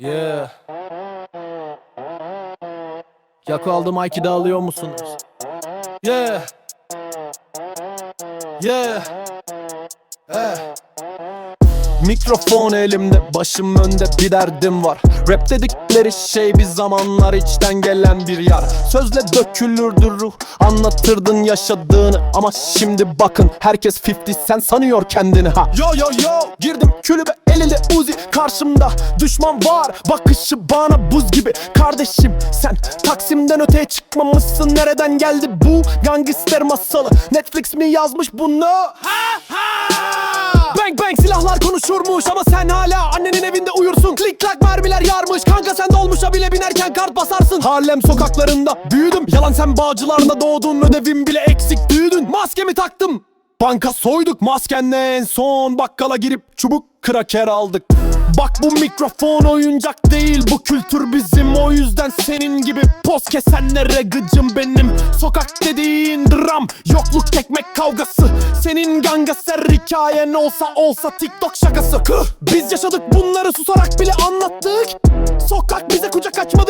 Yeah. Yako aldım Mike'i alıyor musunuz? Yeah. Yeah. Eh. Mikrofon elimde, başım önde bir derdim var. Rap dedikleri şey bir zamanlar içten gelen bir yar. Sözle dökülürdü ruh, anlatırdın yaşadığını. Ama şimdi bakın herkes 50 sen sanıyor kendini ha. Yo yo yo, girdim külübe elinde uzi Karşımda. Düşman var, bakışı bana buz gibi. Kardeşim sen Taksim'den öteye çıkmamışsın. Nereden geldi bu gangster masalı? Netflix mi yazmış bunu? Ha ha! Konuşurmuş ama sen hala annenin evinde uyursun. Klik klak mermiler yarmış. Kanka sen dolmuşa bile binerken kart basarsın. Harlem sokaklarında büyüdüm. Yalan sen bağcılarda doğdun. Ödevim bile eksik büyüdün. Maskemi taktım. Banka soyduk. Maskenle en son bakkala girip çubuk kraker aldık Bak bu mikrofon oyuncak değil bu kültür bizim. O yüzden senin gibi poz kesenlere gıcım benim. Sokak dediğin dram yokluk ekmek kavgası. Senin gangaser hikayen olsa olsa TikTok şakası! Biz yaşadık bunları susarak bile anlattık. Sokak bize kucak açmadı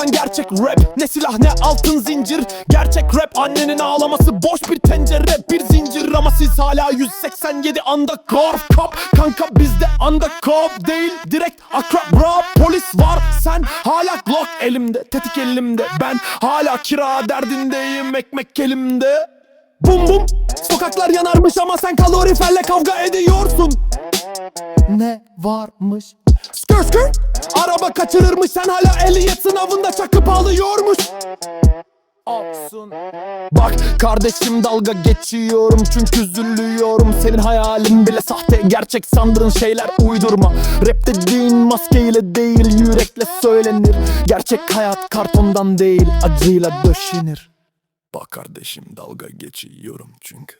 Yüzden gerçek rap ne silah ne altın zincir. Gerçek rap annenin ağlaması boş bir tencere bir zincir. Ama siz hala 187 anda korp kap Kanka bizde anda kop değil direkt akrab bra Polis var. Sen hala glock elimde tetik elimde. Ben hala kira derdindeyim ekmek elimde. Bum bum Sokaklar yanarmış ama sen kaloriferle kavga ediyorsun. Ne varmış Skır skır Araba kaçırırmış sen hala ehliyet sınavında çakıp alıyormuş. Olsun Bak kardeşim dalga geçiyorum çünkü üzülüyorum. Senin hayalin bile sahte gerçek sandığın şeyler uydurma. Rap dediğin maskeyle değil yürekle söylenir. Gerçek hayat kartondan değil acıyla döşenir. Bak kardeşim dalga geçiyorum çünkü